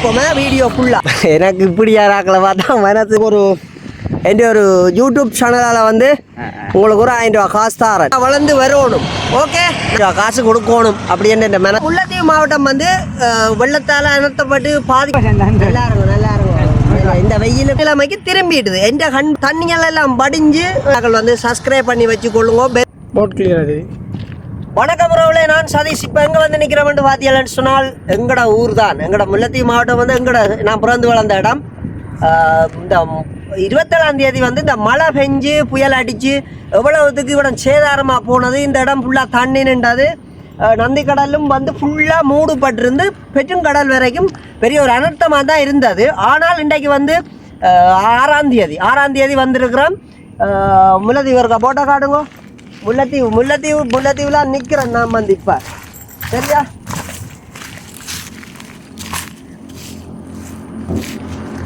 பார்ப்போமே வீடியோ ஃபுல்லாக எனக்கு இப்படி யாராக்களை பார்த்தா மனசுக்கு ஒரு என் ஒரு யூடியூப் சேனலால் வந்து உங்களுக்கு ஒரு ஆயிரம் ரூபா காசு தரேன். வளர்ந்து வரணும் ஓகே காசு கொடுக்கணும் அப்படின்னு இந்த மன முல்லைத்தீவு மாவட்டம் வந்து வெள்ளத்தால் அனர்த்தப்பட்டு பாதி நல்லா இருக்கும் நல்லா இருக்கும் இந்த வெயில் நிலைமைக்கு திரும்பிடுது. எந்த கண் தண்ணிகள் எல்லாம் படிஞ்சு வந்து சப்ஸ்கிரைப் பண்ணி வச்சுக்கொள்ளுங்க. போட் கிளியர் அது வணக்கம் உறவுகளே நான் சதீஷ். இப்போ எங்கே வந்து நிற்கிறேன் பார்த்தீங்கன்னு சொன்னால் எங்கட ஊர் தான் எங்கட முல்லத்தீவு மாவட்டம் வந்து எங்கட நான் பிறந்து வளர்ந்த இடம். இந்த இருபத்தேழாம் தேதி வந்து இந்த மழை பெஞ்சு புயல் அடித்து எவ்வளவுத்துக்கு இவ்வளோ சேதாரமாக போனது இந்த இடம் ஃபுல்லாக தண்ணி நின்றது. நந்தி கடலும் வந்து ஃபுல்லாக மூடுபட்டிருந்து பெருங்கடல் வரைக்கும் பெரிய ஒரு அனர்த்தமாக தான் இருந்தது. ஆனால் இன்றைக்கு வந்து ஆறாம் தேதி ஆறாம் தேதி வந்திருக்கிறோம். ஆஹ் போட்டோ காட்டுங்க. முல்லைத்தீவு முல்லைத்தீவு முல்லைத்தீவுலாம் நிற்கிறேன் நான் வந்து இப்போ. சரியா?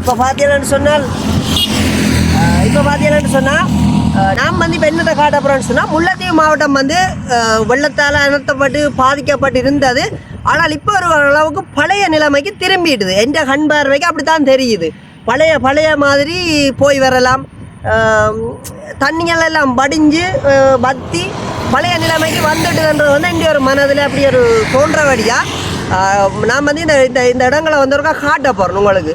இப்போ பார்த்தீங்கன்னு சொன்னால் இப்போ பார்த்தீங்கன்னு சொன்னால் நாம் வந்து இப்போ என்னத்தை காட்ட போகிறோம்னு சொன்னால் முல்லைத்தீவு மாவட்டம் வந்து வெள்ளத்தால் அனர்த்தப்பட்டு பாதிக்கப்பட்டு இருந்தது. ஆனால் இப்போ ஒரு அளவுக்கு பழைய நிலைமைக்கு திரும்பிடுது. எந்த கண் பார்வைக்கு அப்படி தான் தெரியுது. பழைய பழைய மாதிரி போய் வரலாம். ஆஹ் தண்ணிகள் எல்லாம் படிஞ்சு வத்தி பழைய நிலைமைக்கு வந்துட்டுன்றது வந்து இங்கே ஒரு மனதில் அப்படி ஒரு தோன்றபடியாக நாம் வந்து இந்த இந்த இந்த இடங்களை வந்தவருக்கா காட்ட போகிறோம் உங்களுக்கு.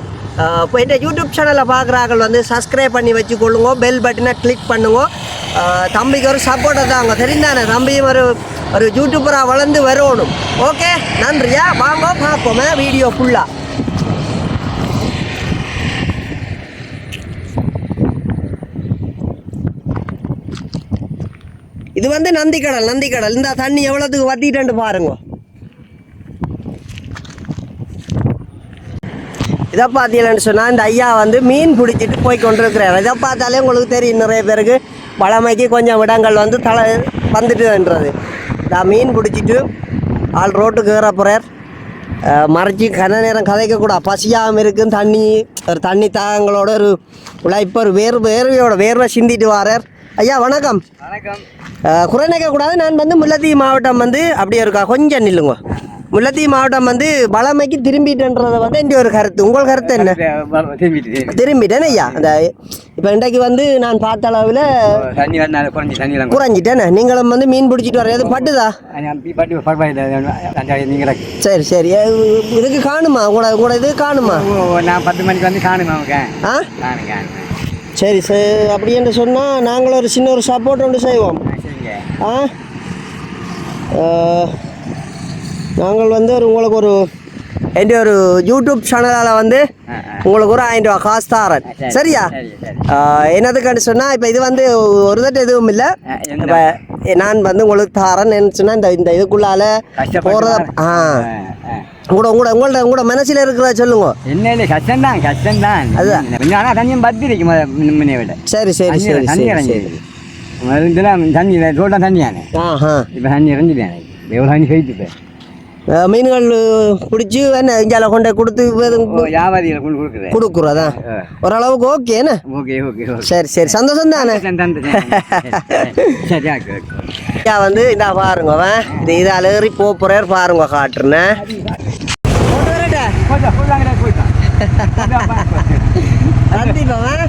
இப்போ இந்த யூடியூப் சேனலில் பார்க்குறார்கள் வந்து சப்ஸ்கிரைப் பண்ணி வச்சுக்கொள்ளுங்க பெல் பட்டனை கிளிக் பண்ணுங்க. தம்பிக்கு ஒரு சப்போர்ட்டை தாங்க. தெரிந்தானே தம்பியும் ஒரு ஒரு யூடியூபராக வளர்ந்து வரணும். ஓகே நன்றியா? வாங்க பார்ப்போமே வீடியோ ஃபுல்லாக இது வந்து நந்திக்கடல் நந்திக்கடல். இந்த தண்ணி எவ்வளோத்துக்கு வத்திட்டு பாருங்க. இதை பார்த்தீங்கன்னு சொன்னால் இந்த ஐயா வந்து மீன் பிடிச்சிட்டு போய் கொண்டிருக்கிறார். இதை பார்த்தாலே உங்களுக்கு தெரியும் நிறைய பேருக்கு. பழமைக்கு கொஞ்சம் இடங்கள் வந்து தலை வந்துட்டுன்றது நான் மீன் பிடிச்சிட்டு ஆள் ரோட்டுக்கு ஏற போகிறார் மறைச்சி கன நேரம் கதைக்கக்கூடாது. பசியாமல் இருக்கும் தண்ணி ஒரு தண்ணி தாகங்களோட ஒரு உழைப்பர் ஒரு வேர்வை வேர்வையோட வேர்வை சிந்திட்டு வாரார். ஐயா வணக்கம். வணக்கம். குறை நிற்கக்கூடாது நான் வந்து முல்லைத்தீவு மாவட்டம் வந்து அப்படியே இருக்கா கொஞ்சம் நில்லுங்க. முல்லைத்தீவு மாவட்டம் வந்து பழமைக்கு திரும்பிட்டுன்றதை வந்து எந்த ஒரு கருத்து. உங்கள் கருத்து என்ன? திரும்பிட்டு திரும்பிட்டேன் ஐயா. அந்த இப்போ இன்றைக்கு வந்து நான் பார்த்த அளவில் குறைஞ்சிட்டேனே. நீங்களும் வந்து மீன் பிடிச்சிட்டு வர எதுவும் பட்டுதா? சரி சரி. இதுக்கு காணுமா? உங்களோட உங்களோட இது காணுமா? நான் பத்து மணிக்கு வந்து காணுமா ஆ? சரி சரி. அப்படி என்று சொன்னால் நாங்களும் ஒரு சின்ன ஒரு சப்போர்ட் ஒன்று செய்வோம். ஆ நாங்கள் வந்து ஒரு உங்களுக்கு ஒரு எந்த ஒரு யூடியூப் சேனலால் வந்து. உங்களுக்கு ஒரு ஆயிரம் ரூபா காசு தரேன் சரி, சரியா என்னதுக்கான்னு சொன்னால் இப்போ இது வந்து ஒரு தட்டு எதுவும் இல்லை? இப்போ நான் வந்து உங்களுக்கு தரேன்னு சொன்னால் இந்த இந்த இதுக்குள்ளால போகிறத ஆ. உங்களோட உங்களோட உங்கள்ட்ட உங்களோட மனசில் இருக்கிறத சொல்லுங்க என்ன இல்லை கஷ்டம்தான் கஷ்டம்தான் அதுதான். கொஞ்சம் ஆனால் தண்ணியும் முன்னே விட சரி சரி சரி சரி தண்ணி ரோட்டாக தண்ணியானே ஆஹா இப்போ தண்ணி இறங்கிட்டேன் எவ்வளோ தண்ணி போயிட்டு மீன்கள் பிடிச்சி என்ன இஞ்சால கொண்டு கொடுத்து வியாபாரிகளை கொண்டு கொடுக்குறேன் கொடுக்குறதா. ஓரளவுக்கு ஓகே என்ன? ஓகே ஓகே சரி சரி. சந்தோஷம் தானே? சரி ஐயா வந்து இந்த பாருங்க அவன். இது இதால் ஏறி போப்புறார் பாருங்க காட்டுறேன்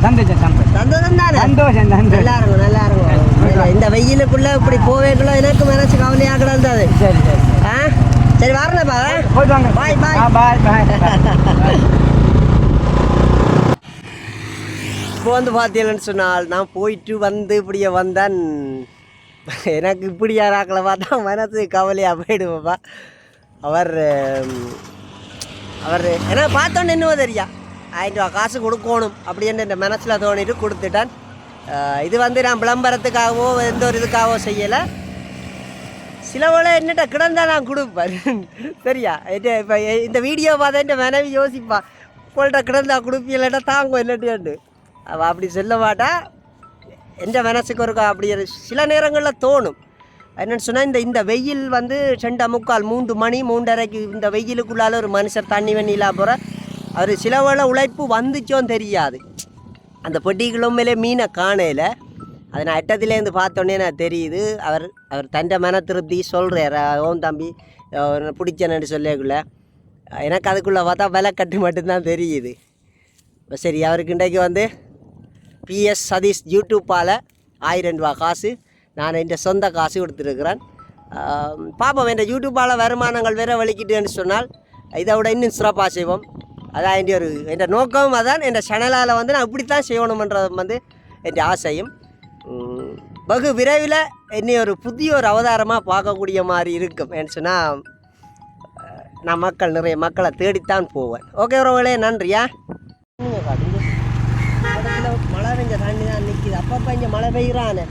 சந்தோஷம் சந்தோஷம். சந்தோஷம் தானே? சந்தோஷம் நல்லா இருக்கும் நல்லா இருக்கும் இந்த வெயிலுக்குள்ள இப்படி போவேக்குள்ள எனக்கு மனசு கவலையாக கிடந்தது சரி சரி. ஆ? சரி வரலப்பா போயிட்டு வாங்க. Bye, bye. பாய் பாய் இப்போ வந்து பார்த்தீங்கன்னு சொன்னால் நான் போயிட்டு வந்து இப்படியே வந்தேன். எனக்கு இப்படி யாராக்களை பார்த்தா மனசு கவலையாக போயிடுவாப்பா. அவர் அவர் ஏன்னா பார்த்தோன்னு என்னவோ தெரியா. ஆயிரம் ரூபா காசு கொடுக்கணும் அப்படின்னு இந்த மனசில் தோணிட்டு கொடுத்துட்டேன். இது வந்து நான் விளம்பரத்துக்காகவோ எந்த ஒரு இதுக்காகவோ செய்யலை. சிலவளை என்னட்ட கிடந்தா நான் கொடுப்பேன். சரியா? இப்போ இந்த வீடியோ பார்த்தா என் மனைவி யோசிப்பா போல்ட்ட கிடந்தா கொடுப்பி இல்லாட்டா தாங்க இல்லாட்டியாண்டு அவள் அப்படி சொல்ல மாட்டா. எந்த மனசுக்கு இருக்கா அப்படி சில நேரங்களில் தோணும். என்னென்னு சொன்னால் இந்த இந்த வெயில் வந்து ரெண்டா முக்கால் மூன்று மணி மூன்றரைக்கு இந்த வெயிலுக்குள்ளால ஒரு மனுஷர் தண்ணி வெண்ணிலா போகிற அவர் சில வேளை உழைப்பு வந்துச்சோன்னு தெரியாது. அந்த பெட்டிகளும் மேலே மீனை காணையில் அதை நான் எட்டத்துலேருந்து பார்த்தோன்னே நான் தெரியுது. அவர் அவர் தண்டை மன திருப்தி சொல்கிறார் ஓம் தம்பி பிடிச்சேன்னு சொல்லக்குள்ள எனக்கு அதுக்குள்ளே பார்த்தா விலை கட்டு மட்டும்தான் தெரியுது. இப்போ சரி அவருக்கு இன்றைக்கு வந்து பிஎஸ் சதீஷ் யூடியூப்பால் ஆயிரம் ரூபா காசு. நான் என் சொந்த காசு கொடுத்துருக்குறேன். ஆம், பார்ப்போம் என் யூடியூப்பால் வருமானங்கள் வேற வலிக்கிட்டுன்னு சொன்னால் இதை விட இன்னும் சிறப்பாக செய்வோம். அதான் என் ஒரு என் நோக்கமும் அதான் என் சேனலால் வந்து நான் இப்படித்தான் செய்யணுமன்றது வந்து என் ஆசையும். உம், வெகு விரைவில் என்னை ஒரு புதிய ஒரு அவதாரமாக பார்க்கக்கூடிய மாதிரி இருக்கும். ஏன்னு சொன்னால் நான் மக்கள் நிறைய மக்களை தேடித்தான் போவேன். ஓகே உறவுகளே நன்றியா? மழை பெஞ்ச தண்ணி தான் நிற்கிது அப்பப்போ இங்கே மழை பெய்கிறானே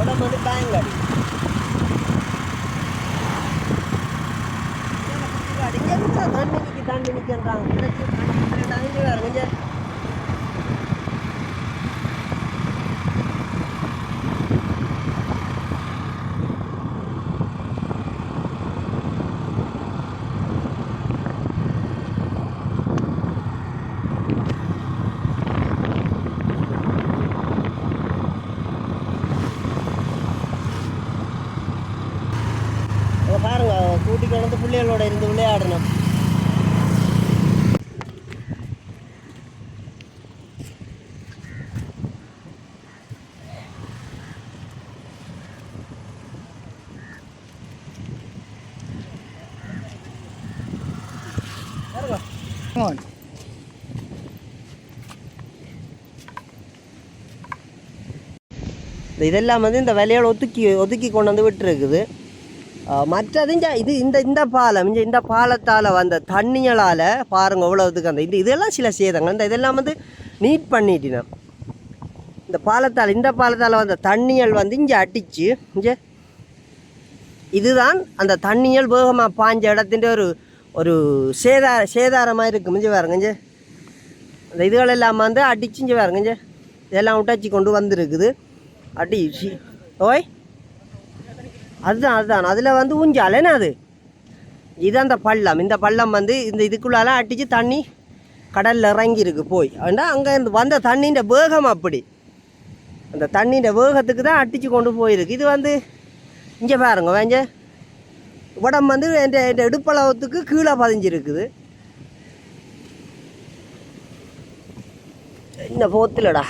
உடம்பு வந்து காயங்காடி தண்ணி நிற்கி தண்ணி நிற்கின்றாங்க தண்ணி வேறு கொஞ்சம் இங்க பாருங்க கூட்டிக்கு வந்து பிள்ளைகளோட இருந்து விளையாடணும் இதெல்லாம் வந்து இந்த விலையோட ஒதுக்கி ஒதுக்கி கொண்டு வந்து விட்டுருக்குது. மற்றது இது இந்த இந்த பாலம் இந்த இந்த பாலத்தால் வந்த தண்ணியலால் பாருங்க இவ்வளோதுக்கு அந்த இது இதெல்லாம் சில சேதங்கள். இந்த இதெல்லாம் வந்து நீட் பண்ணிட்டினேன் இந்த பாலத்தால் இந்த பாலத்தால் வந்த தண்ணியல் வந்து இங்கே அடிச்சு இங்கே. இதுதான் அந்த தண்ணியல் வேகமாக பாஞ்ச இடத்தின் ஒரு ஒரு சேதார சேதாரமாக இருக்குது இங்கே பாருங்க இங்கே. அந்த இதுகள் எல்லாம் வந்து அடிச்சு இங்கே பாருங்க இங்கே. இதெல்லாம் விட்டாச்சி கொண்டு வந்திருக்குது. அடி சி. ஓய். அதுதான் அதுதான். அதில் வந்து ஊஞ்சால். என்ன அது? இது அந்த பள்ளம். இந்த பள்ளம் வந்து இந்த இதுக்குள்ளால அடித்து தண்ணி கடலில் இறங்கியிருக்கு போய். ஏன்னா அங்கே இருந்து வந்த தண்ணின்ற வேகம் அப்படி. அந்த தண்ணின்ற வேகத்துக்கு தான் அடித்து கொண்டு போயிருக்கு. இது வந்து இங்கே பாருங்க வேஞ்ச. உடம்பு வந்து என் என் இடுப்பளவத்துக்கு கீழே பதிஞ்சிருக்குது. என்ன போத்துலடா.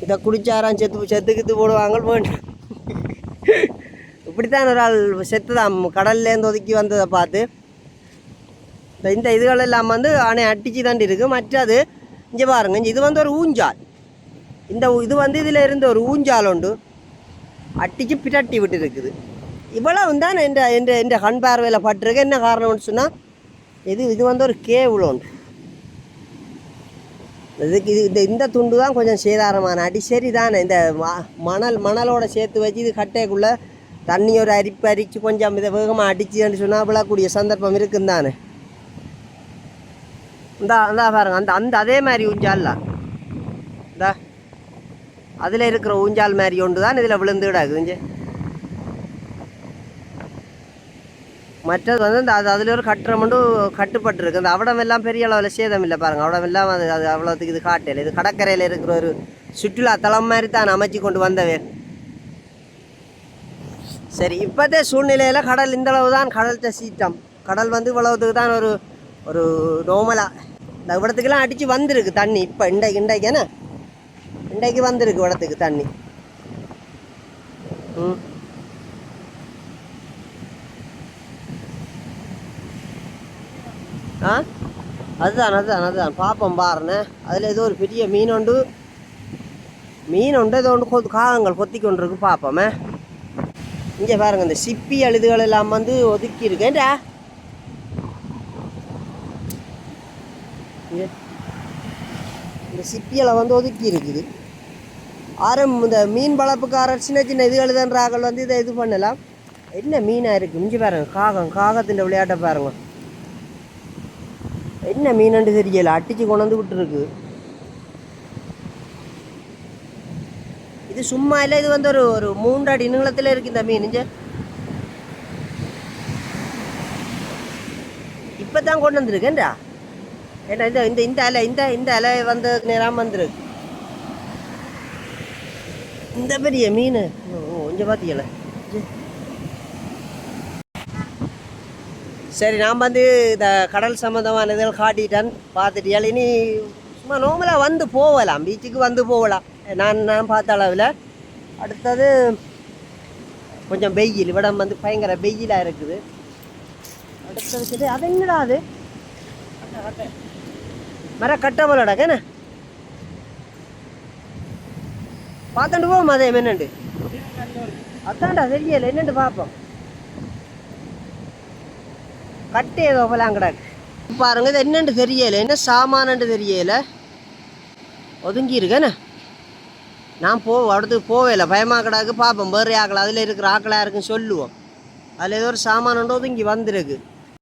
இதை குடித்தாராம் செத்து செத்து கித்து போடுவாங்க போயிட்டு. இப்படித்தான் ஒரு ஆள் செத்துதான். கடல்லேருந்து ஒதுக்கி வந்ததை பார்த்து. இந்த இந்த இதுகள் எல்லாம் வந்து அணை அட்டிச்சு தாண்டி இருக்குது மற்றது இங்கே பாருங்க இது வந்து ஒரு ஊஞ்சால். இந்த ஊ- இது வந்து இதில் இருந்த ஒரு ஊஞ்சால் உண்டு. அட்டிச்சு பிரட்டி விட்டு இருக்குது இவ்வளவு தான் என் என் என் கண் பார்வையில் பட்டிருக்கு. என்ன காரணம்னு சொன்னால் இது இது வந்து ஒரு கேவுள் உண்டு. இதுக்கு இது இந்த இந்த துண்டு தான் கொஞ்சம் சேதாரமான அடி. சரி தானே இந்த மணல் மணலோட சேர்த்து வச்சு இது கட்டைக்குள்ளே தண்ணி ஒரு அரிப்பு அரிச்சு கொஞ்சம் இதை வேகமாக அடிச்சுன்னு சொன்னால் விழக்கூடிய சந்தர்ப்பம் இருக்கும் தானே இந்தா இந்தா பாருங்க அந்த அந்த அதே மாதிரி ஊஞ்சால்ல. இந்தா அதில் இருக்கிற ஊஞ்சால் மாதிரி ஒன்று தான் இதில் விழுந்து கிடக்குது இங்கே மற்றது வந்து இந்த அது அதில் ஒரு கட்டுறம் மட்டும் கட்டுப்பட்டுருக்கு. அந்த அவடம் எல்லாம் பெரிய அளவில் சேதம் இல்லை பாருங்கள் அவடம் எல்லாம் அது அது அவ்வளோத்துக்கு இது காட்டையில். இது கடற்கரையில் இருக்கிற ஒரு சுற்றுலா தளம் மாதிரி தான் அமைச்சு கொண்டு வந்தவே. சரி இப்போதே சூழ்நிலையில் கடல் இந்த அளவு தான் கடல்கிட்ட சீற்றம். கடல் வந்து இவ்வளவுத்துக்கு தான் ஒரு ஒரு நோமலாக இந்த இடத்துக்கெல்லாம் அடித்து வந்திருக்கு தண்ணி. இப்போ இன்றைக்கு இன்றைக்கு என்ன? இன்றைக்கு வந்திருக்கு இடத்துக்கு தண்ணி. ம். ஆ? அதுதான் அதுதான் அதுதான். பார்ப்போம் பாருண்ணே. அதில் ஏதோ ஒரு பெரிய மீன் உண்டு. மீன் உண்டு ஏதோ ஒன்று கொத்து காகங்கள் கொத்தி கொண்டு இருக்கு பார்ப்போமே இங்கே பாருங்க இந்த சிப்பி அழுதுகள் எல்லாம் வந்து ஒதுக்கி இருக்கேன்டா இந்த சிப்பியலை வந்து ஒதுக்கி இருக்குது ஆரம் இந்த மீன் வளர்ப்புக்காரர் சின்ன சின்ன இது எழுதுன்றார்கள் வந்து இதை இது பண்ணலாம். என்ன மீனாக இருக்குது மிஞ்சி பாருங்க காகம் காகத்தின் விளையாட்டை பாருங்க. என்ன மீனண்டு தெரியல? அடிச்சு கொண்டு வந்து விட்டுருக்கு. இது சும்மா இல்லை இது வந்து ஒரு ஒரு மூன்று அடி நீளத்தில் இருக்கு இந்த மீன். இஞ்ச இப்போ தான் கொண்டு வந்திருக்கேன்டா ஏன்னா இந்த இந்த இந்த அலை இந்த இந்த அலை வந்து நேரம் வந்துருக்கு. இந்த பெரிய மீன். கொஞ்சம் பார்த்தீங்களே சரி நான் வந்து இந்த கடல் சம்மந்தமான இதெல்லாம் காட்டிட்டேன். பார்த்துட்டியால் இனி சும்மா நார்மலாக வந்து போகலாம். பீச்சுக்கு வந்து போகலாம். நான் நான் பார்த்த அளவில். அடுத்தது கொஞ்சம் வெயில். இடம் வந்து பயங்கர வெயிலாக இருக்குது. அடுத்தது சரி அது என்னடா அது? மர கட்ட போலடா பார்த்துட்டு போவோம் அதே என்னண்டு அதான்டா தெரியல. என்னண்டு பார்ப்போம். கட்டு ஏதோ போலாம் கிடக்கு. பாருங்க இது என்னென்று தெரியல. என்ன சாமானன்னு தெரியல. ஒதுங்கி இருக்கேண்ணே நான் போ அடுத்து போவேல. பயமாக கிடக்கு. பார்ப்போம் வேறு ஆக்கள் அதில் இருக்கிற ஆக்களாக இருக்குன்னு சொல்லுவோம். அதில் ஏதோ ஒரு சாமானண்டு ஒதுங்கி வந்திருக்கு.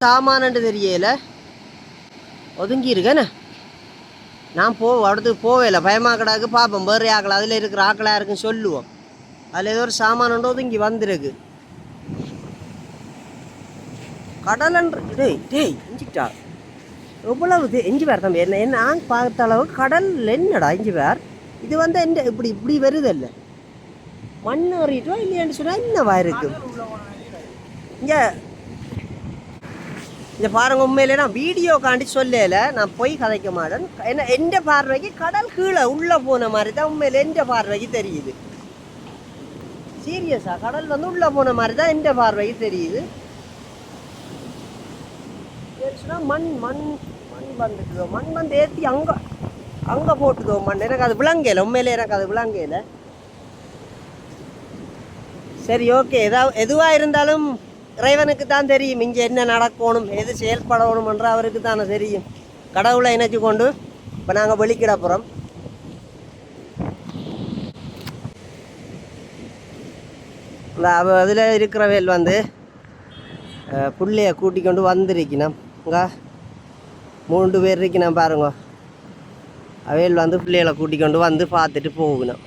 சாமானண்டு தெரியல. ஒதுங்கி இருக்கேண்ணே நான் போ அடுத்து போவேல. பயமாக கிடக்கு. பார்ப்போம் வேறு ஆக்கள் அதில் இருக்கிற ஆக்களாக இருக்குன்னு சொல்லுவோம். அதில் ஏதோ ஒரு சாமானண்டு ஒதுங்கி வந்திருக்கு. கடலன்ற. டேய் டேய் இஞ்சிக்கிட்டா? எவ்வளவு இது இஞ்சி பேர் தம்பி? என்ன நான் பார்த்த அளவு கடல் என்னடா இஞ்சி பேர்? இது வந்து என்ன இப்படி இப்படி வருது இல்லை மண் ஏறிட்டோ இல்லையான்னு சொன்னால் என்னவா இருக்கு இங்கே இந்த பாருங்க உண்மையிலே நான் வீடியோ காண்டி சொல்லல. நான் போய் கதைக்க மாட்டேன். என்ன எந்த பார்வைக்கு கடல் கீழே உள்ளே போன மாதிரி தான் உண்மையில எந்த பார்வைக்கு தெரியுது? சீரியஸா கடல் வந்து உள்ளே போன மாதிரி தான் எந்த பார்வைக்கு தெரியுது? ஏறிச்சுன்னா மண் மண் மண் வந்துட்டுதோ மண் வந்து ஏற்றி அங்கே அங்கே போட்டுதோ மண் எனக்கு அது விளங்கையில் உண்மையிலே எனக்கு அது விளங்கையில் சரி ஓகே. எதாவது எதுவாக இருந்தாலும் இறைவனுக்கு தான் தெரியும். இங்கே என்ன நடக்கணும் எது செயல்படணும்ன்ற அவருக்கு தானே தெரியும். கடவுளை இணைச்சு கொண்டு இப்போ நாங்கள் வெளிக்கிட போகிறோம் அதில் இருக்கிறவேல் வந்து பிள்ளைய கூட்டிக் கொண்டு வந்திருக்கணும். இங்க மூன்று பேர் இருக்கணும் பாருங்க. அவையில் வந்து பிள்ளைகளை கூட்டிக்கொண்டு வந்து பார்த்துட்டு போகணும்.